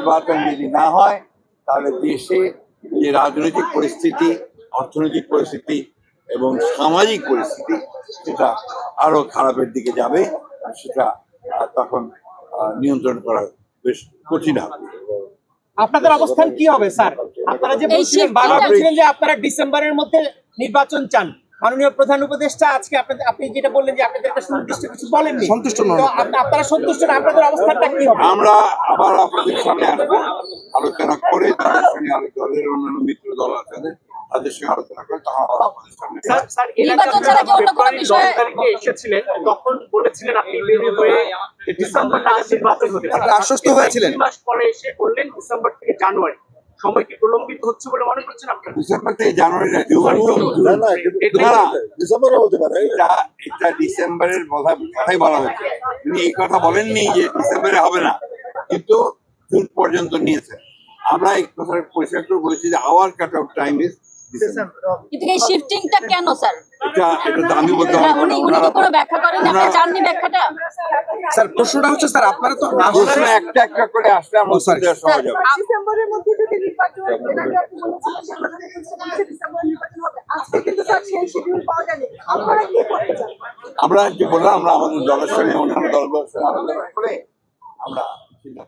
নির্বাচন যদি না হয় তাহলে দেশে যে রাজনৈতিক পরিস্থিতি অর্থনৈতিক পরিস্থিতি এবং সামাজিক পরিস্থিতি সেটা আরও খারাপের দিকে যাবে আর সেটা তখন আহ, নিয়ন্ত্রণ করা বেশ কঠিন হবে। আপনাদের অবস্থান কি হবে স্যার? আপনারা যে বলছিলেন বারবার বলছিলেন যে আপনারা ডিসেম্বরের মধ্যে নির্বাচন চান। মাননীয় প্রধান উপদেষ্টা আজকে আপনাদের আপনি যেটা বললেন যে আপনাদের একটা সুনির্দিষ্ট কিছু বলেননি। সন্তুষ্ট নন। আপনারা সন্তুষ্ট না আপনাদের অবস্থানটা কি হবে? আমরা আবার আপনাদের সামনে আসব। আলোচনা করে তাদের সঙ্গে দলের অন্যান্য মিত্র দল আছে তাদের সঙ্গে আলোচনা করে তখন আবার আপনাদের সামনে স্যার স্যার এর আগে নির্বাচন ছাড়া কি অন্য কোনো বিষয়ে- এসেছিলেন তখন বলেছিলেন আপনি বের হয়ে ডিসেম্বর নাগাদ নির্বাচন হতে আশ্বস্ত হয়েছিলেন? মাস পরে এসে বললেন ডিসেম্বর থেকে জানুয়ারি। সময় কি প্রলম্বিত হচ্ছে বলে মনে করছেন আপনারা? ডিসেম্বর থেকে জানুয়ারি না না না কিন্তু না, না, ডিসেম্বরে হতে পারে। এটা এটা ডিসেম্বরের কথা কথাই বলা হয়েছে। তিনি এই কথা বলেননি যে ডিসেম্বরে হবে না। কিন্তু জুন পর্যন্ত নিয়েছে। আমরা এই কথা পরিষ্কার করে বলেছি যে our cut off time is কিন্তু এই শিফটিংটা কেন স্যার এটা এটা তো আমি বলতে পারব না। ওনারা- কোনো ব্যাখ্যা করেন আপনি ওনারা- ব্যাখ্যাটা? স্যার প্রশ্নটা হচ্ছে স্যার আপনারা তো প্রশ্ন একটা একটা করে আসলে আমরা ও, উত্তর sorry. দেওয়া সহজ হবে ডিসেম্বরের মধ্যে যদি নির্বাচন এর আপনি বলেছিলেন যে আমাদের নির্বাচন হবে আজকে কিন্তু স্যার সেই শিডিউল পাওয়া যায়নি। আপনারা কি করতে চান? আমরা যে বললাম আমরা আমাদের দলের সঙ্গে অন্যান্য দলগুলোর সঙ্গে করে আমরা